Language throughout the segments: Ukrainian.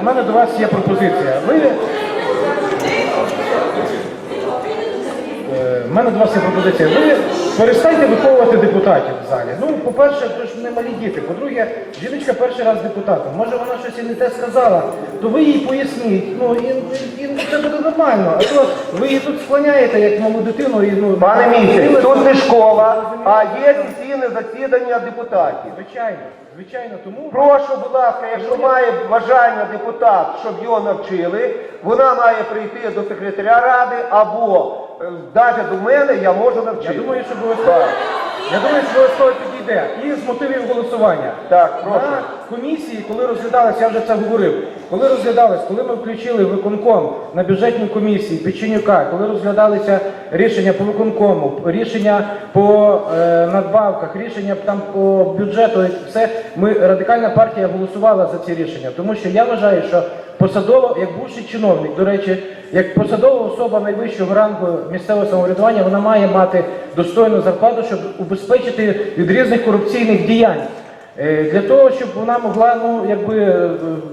В мене до вас є пропозиція. Ви, в мене до вас є пропозиція. Ви перестаньте виховувати депутатів в залі. Ну, по-перше, то ж не малі діти. По-друге, жіночка перший раз депутатом. Може вона щось і не те сказала, то ви їй поясніть. Ну, і, і, і це буде нормально. А то ви її тут склоняєте як малу дитину і ну. Пане місяць, тут не школа, а є офіційне засідання депутатів. Звичайно, звичайно, тому. Прошу, будь ласка, якщо має бажання депутат, щоб його навчили, вона має прийти до секретаря ради або навіть до мене я можу Я навчити. думаю, що обов'язково. Я думаю, що обов'язково підійде. І з мотивів голосування. Так, прошу. Комісії, коли розглядалися, я вже це говорив, коли розглядались, коли ми включили виконком на бюджетній комісії Печенюка, коли розглядалися рішення по виконкому, рішення по е, надбавках, рішення там по бюджету, все, ми радикальна партія голосувала за ці рішення, тому що я вважаю, що посадово, як бувший чиновник, до речі, як посадова особа найвищого рангу місцевого самоврядування, вона має мати достойну зарплату, щоб убезпечити від різних корупційних діянь. Е, Для того, щоб вона могла ну, якби, е,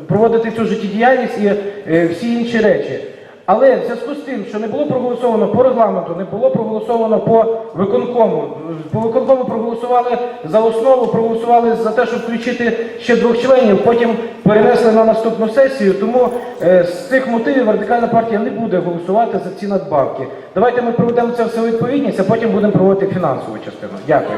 проводити цю життєдіяльність і е, всі інші речі. Але в зв'язку з тим, що не було проголосовано по регламенту, не було проголосовано по виконкому. По виконкому проголосували за основу, проголосували за те, щоб включити ще двох членів, потім перенесли на наступну сесію. Тому е, з цих мотивів радикальна партія не буде голосувати за ці надбавки. Давайте ми проведемо це все відповідність, а потім будемо проводити фінансову частину. Дякую.